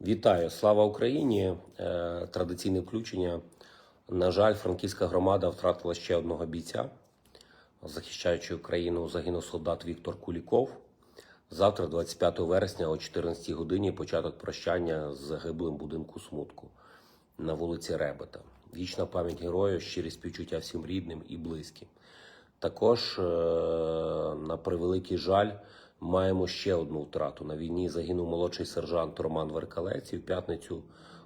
Вітаю, слава Україні! Е, Традиційне включення. На жаль, франківська громада втратила ще одного бійця. Захищаючи Україну, загинув солдат Віктор Куліков. Завтра, 25 вересня, о 14 годині, початок прощання з загиблим будинку смутку на вулиці Ребета. Вічна пам'ять герою, щирі співчуття всім рідним і близьким. Також, е, на превеликий жаль, маємо ще одну втрату. На війні загинув молодший сержант Роман Веркалець. І в п'ятницю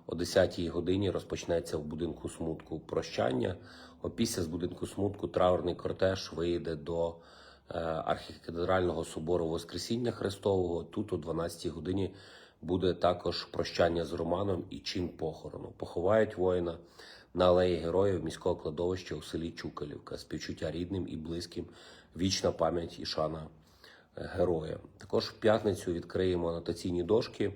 о 10-й годині розпочнеться в будинку смутку прощання. Опісля з будинку смутку траурний кортеж виїде до е, архікаteдрального собору Воскресіння Христового. Тут о 12-й годині буде також прощання з Романом і чин похорону. Поховають воїна на алеї героїв міського кладовища у селі Чукалівка. Співчуття рідним і близьким. Вічна пам'ять і шана героя. Також в п'ятницю відкриємо анотаційні дошки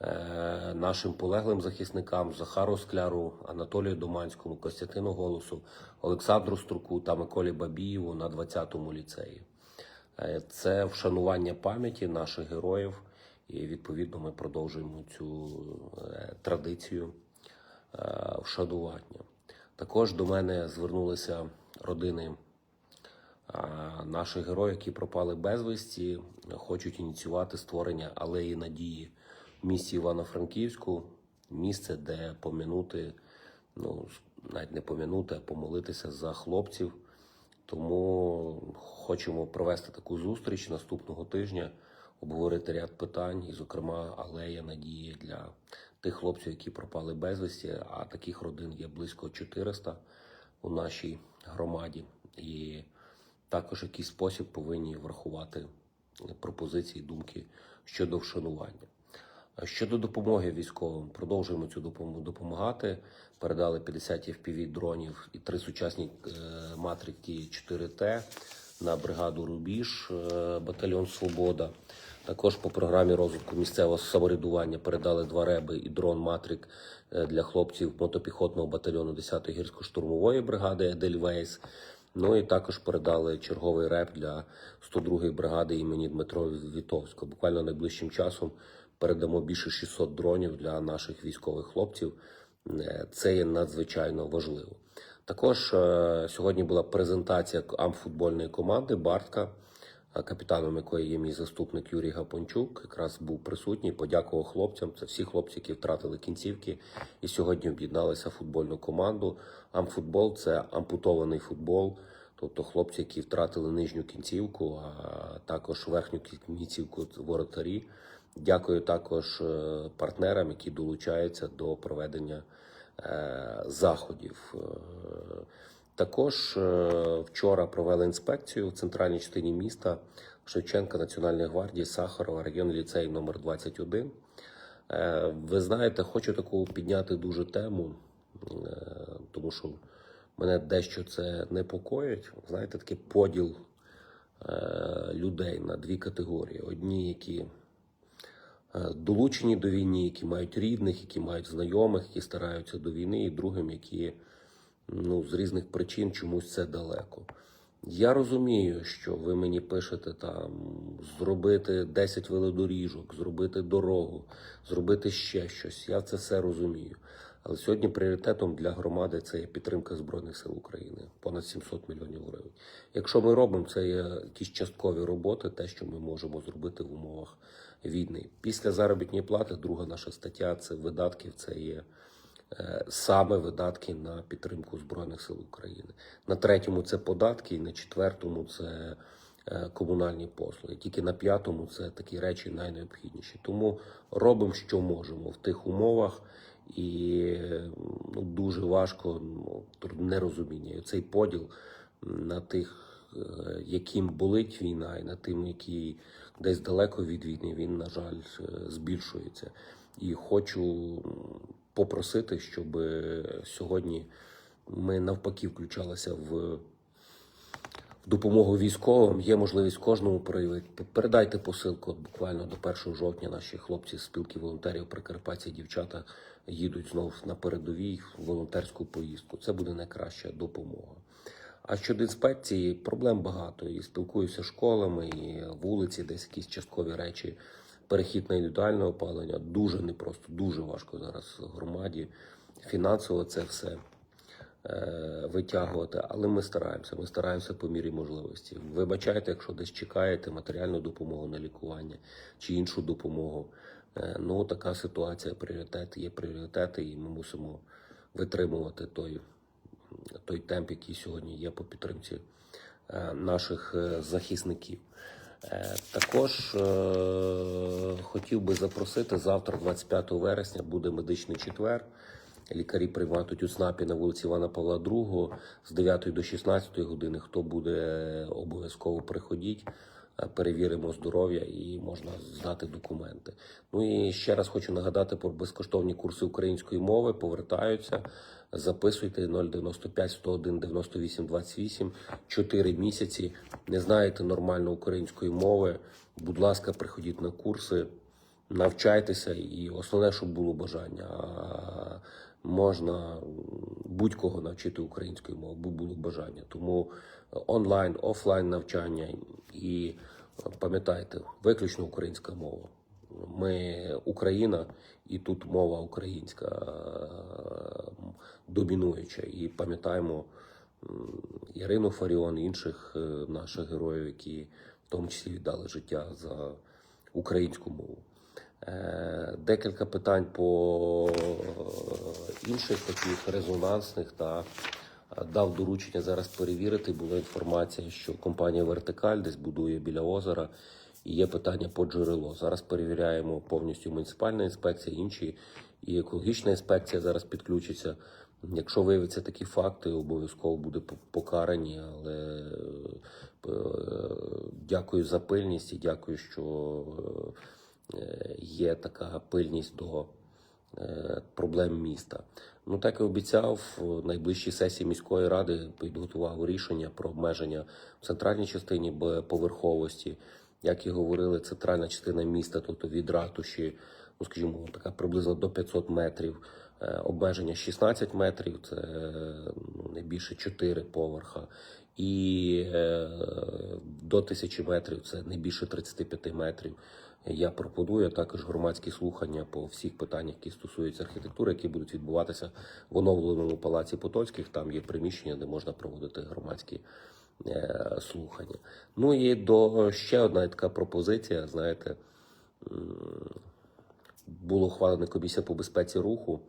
е, нашим полеглим захисникам Захару Скляру, Анатолію Доманському, Костянтину Голосу, Олександру Струку та Миколі Бабієву на 20-му ліцеї. Е, Це вшанування пам'яті наших героїв, і відповідно ми продовжуємо цю е, традицію вшанування. Також до мене звернулися родини наших героїв, які пропали безвісті, хочуть ініціювати створення алеї надії в місті Івано-Франківську, місце, де помінути, ну навіть не помінути, а помолитися за хлопців. Тому хочемо провести таку зустріч наступного тижня, обговорити ряд питань, і, зокрема, алея надії для тих хлопців, які пропали безвісті. А таких родин є близько 400 у нашій громаді. І також в якийсь спосіб повинні врахувати пропозиції, думки щодо вшанування. Щодо допомоги військовим, продовжуємо цю допомогу допомагати. Передали 50 FPV дронів і три сучасні е, матрики 4Т на бригаду Рубіж, е, батальйон Свобода. Також по програмі розвитку місцевого самоврядування передали два реби і дрон Матрик е, для хлопців мотопіхотного батальйону 10-ї гірсько-штурмової бригади Едельвейс. Ну і також передали черговий реп для 102-ї бригади імені Дмитро Вітовського. Буквально найближчим часом передамо більше 600 дронів для наших військових хлопців. Е, Це є надзвичайно важливо. Також е, сьогодні була презентація амфутбольної команди Бартка, капітаном якої є мій заступник Юрій Гапончук. Якраз був присутній, подякував хлопцям. Це всі хлопці, які втратили кінцівки, і сьогодні об'єдналися футбольну команду. Амфутбол це ампутований футбол. Тобто хлопці, які втратили нижню кінцівку, а також верхню кінцівку воротарі. Дякую також е, партнерам, які долучаються до проведення е, заходів. Також е, вчора провели інспекцію в центральній частині міста Шевченка Національної гвардії Сахарова, район ліцей номер 21. Е, Ви знаєте, хочу таку підняти дуже тему, е, тому що мене дещо це непокоїть. Знаєте, такий поділ людей на дві категорії: одні, які долучені до війни, які мають рідних, які мають знайомих, які стараються до війни, і другим, які ну, з різних причин чомусь це далеко. Я розумію, що ви мені пишете там зробити 10 велодоріжок, зробити дорогу, зробити ще щось. Я це все розумію. Але сьогодні пріоритетом для громади це є підтримка Збройних сил України, понад 700 мільйонів гривень. Якщо ми робимо, це є якісь часткові роботи, те, що ми можемо зробити в умовах війни. Після заробітної плати, друга наша стаття це видатків, це є саме видатки на підтримку Збройних сил України. На третьому це податки, і на четвертому це е, комунальні послуги. Тільки на п'ятому це такі речі найнеобхідніші. Тому робимо, що можемо в тих умовах. І ну, дуже важко ну, нерозуміння. І Цей поділ на тих, е, яким болить війна, і на тим, які десь далеко від війни, він, на жаль, е, збільшується. І хочу попросити, щоб сьогодні ми навпаки включалися в допомогу військовим. Є можливість кожному проявити. Передайте посилку буквально до 1 жовтня. Наші хлопці з спілки волонтерів Прикарпаття, дівчата їдуть знову на передовій волонтерську поїздку. Це буде найкраща допомога. А щодо інспекції, проблем багато. І спілкуюся з школами, і вулиці, десь якісь часткові речі перехід на індивідуальне опалення дуже непросто, дуже важко зараз громаді фінансово це все е, витягувати, але ми стараємося. Ми стараємося по мірі можливості. Вибачайте, якщо десь чекаєте матеріальну допомогу на лікування чи іншу допомогу. Е, Ну, така ситуація, пріоритет є пріоритети, і ми мусимо витримувати той, той темп, який сьогодні є по підтримці е, наших захисників. Е, Також е, хотів би запросити завтра, 25 вересня, буде медичний четвер. Лікарі прийматимуть у ЦНАПі на вулиці Івана Павла II з 9 до 16 години. Хто буде обов'язково приходіть, перевіримо здоров'я і можна здати документи. Ну і ще раз хочу нагадати про безкоштовні курси української мови. Повертаються. Записуйте 095 101 98 28 4 місяці. Не знаєте нормально української мови. Будь ласка, приходіть на курси, навчайтеся, і основне, щоб було бажання. Можна будь-кого навчити української мови, бо було бажання. Тому онлайн, офлайн навчання і е, пам'ятайте, виключно українська мова. Ми Україна, і тут мова українська е, домінуюча. І пам'ятаємо Ірину Фаріон, інших е, наших героїв, які в тому числі віддали життя за українську мову. Декілька питань по е, інших таких резонансних та е, дав доручення зараз перевірити. Була інформація, що компанія Вертикаль десь будує біля озера. І є питання по джерело. Зараз перевіряємо повністю муніципальна інспекція, інші і екологічна інспекція зараз підключиться. Якщо виявляться такі факти, обов'язково буде покарані. Але е, дякую за пильність і дякую, що є така пильність до е, проблем міста. Ну так і обіцяв, в найближчій сесії міської ради підготував рішення про обмеження в центральній частині поверховості. Як і говорили, центральна частина міста, тобто від ратуші, ну скажімо, така приблизно до 500 метрів. Е, Обмеження 16 метрів, це не більше 4 поверха. І е, до 1000 метрів це не більше 35 метрів. Я пропоную також громадські слухання по всіх питаннях, які стосуються архітектури, які будуть відбуватися в оновленому палаці Потоцьких. Там є приміщення, де можна проводити громадські е, слухання. Ну і до ще одна така пропозиція. Знаєте, було ухвалена комісія по безпеці руху,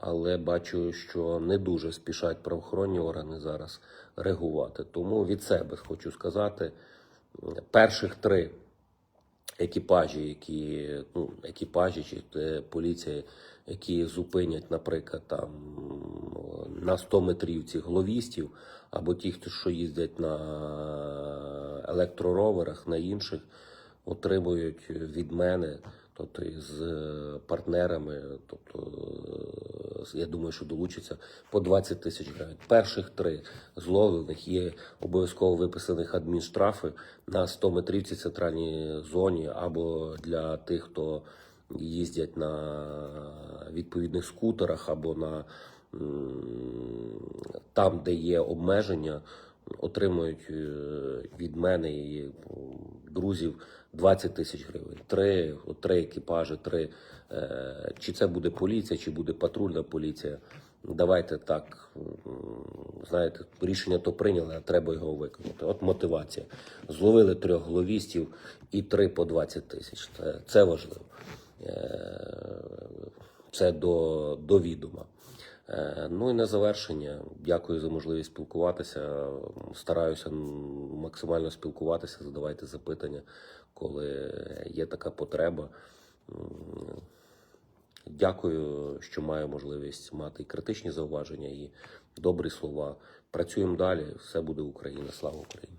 але бачу, що не дуже спішать правоохоронні органи зараз реагувати. Тому від себе хочу сказати, перших три екіпажі, які ну, екіпажі чи е, поліція, які зупинять, наприклад, там на 100 метрів цих гловістів, або ті, хто що їздять на електророверах, на інших, отримують від мене, тобто з партнерами, тобто е, я думаю, що долучиться по 20 тисяч гривень. Перших три зловлених є обов'язково виписаних адмінштрафи на 100 метрів в центральній зоні, або для тих, хто їздять на відповідних скутерах, або на там, де є обмеження, отримують е, від мене і друзів 20 тисяч гривень. Три, три екіпажі, три. Е, Чи це буде поліція, чи буде патрульна поліція. Давайте так, знаєте, рішення то прийняли, а треба його виконати. От мотивація. Зловили трьох гловістів і три по 20 тисяч. Це, це важливо. Е, Це до, до відома. Е, Ну і на завершення, дякую за можливість спілкуватися. Стараюся максимально спілкуватися, задавайте запитання, коли є така потреба. Дякую, що маю можливість мати і критичні зауваження, і добрі слова. Працюємо далі. Все буде Україна. Слава Україні!